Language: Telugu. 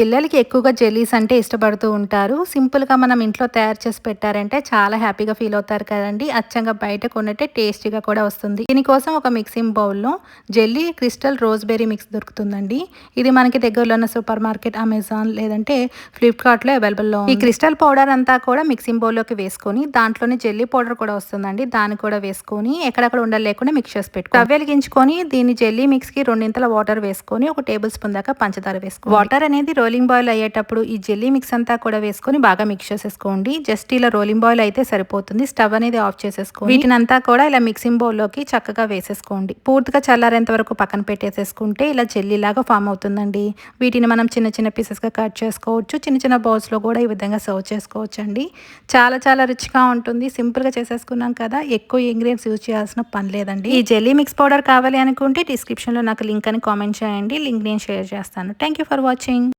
పిల్లలకి ఎక్కువగా జెల్లీస్ అంటే ఇష్టపడుతూ ఉంటారు. సింపుల్గా మనం ఇంట్లో తయారు చేసి పెట్టారంటే చాలా హ్యాపీగా ఫీల్ అవుతారు కదండి. అచ్చంగా బయట కొన్నట్టే టేస్టీగా కూడా వస్తుంది. దీనికోసం ఒక మిక్సింగ్ బౌల్లో జెల్లీ క్రిస్టల్ రోజ్బెర్రీ మిక్స్ దొరుకుతుందండి. ఇది మనకి దగ్గరలో ఉన్న సూపర్ మార్కెట్ అమెజాన్ లేదంటే ఫ్లిప్కార్ట్లో అవైలబుల్లో ఈ క్రిస్టల్ పౌడర్ అంతా కూడా మిక్సింగ్ బౌల్లోకి వేసుకొని దాంట్లోనే జెల్లీ పౌడర్ కూడా వస్తుందండి. దాన్ని కూడా వేసుకొని ఎక్కడక్కడ ఉండలేకుండా మిక్స్ చేసి పెట్టుకో రవ్వ వెలిగించుకొని దీన్ని జెల్లీ మిక్స్కి రెండింతల వాటర్ వేసుకొని ఒక టేబుల్ స్పూన్ దాకా పంచదార వేసుకో వాటర్ అనేది రోలింగ్ బాయిల్ అయ్యేటప్పుడు ఈ జెల్లీ మిక్స్ అంతా కూడా వేసుకొని బాగా మిక్స్ చేసేసుకోండి. జస్ట్ ఇలా రోలింగ్ బాయిల్ అయితే సరిపోతుంది. స్టవ్ అనేది ఆఫ్ చేసేసుకోండి. వీటిని అంతా కూడా ఇలా మిక్సింగ్ బౌల్లోకి చక్కగా వేసేసుకోండి. పూర్తిగా చల్లారేంత వరకు పక్కన పెట్టేసేసుకుంటే ఇలా జెల్లీ లాగా ఫామ్ అవుతుందండి. వీటిని మనం చిన్న చిన్న పీసెస్గా కట్ చేసుకోవచ్చు. చిన్న చిన్న బౌల్స్లో కూడా ఈ విధంగా సర్వ్ చేసుకోవచ్చు అండి చాలా చాలా రుచిగా ఉంటుంది. సింపుల్గా చేసేసుకున్నాం కదా. ఎక్కువ ఇంగ్రీడియంట్స్ యూజ్ చేయాల్సిన పని లేదండి. ఈ జెల్లీ మిక్స్ పౌడర్ కావాలి అనుకుంటే డిస్క్రిప్షన్లో నాకు లింక్ అని కామెంట్ చేయండి. లింక్ నేను షేర్ చేస్తాను. Thank you for watching.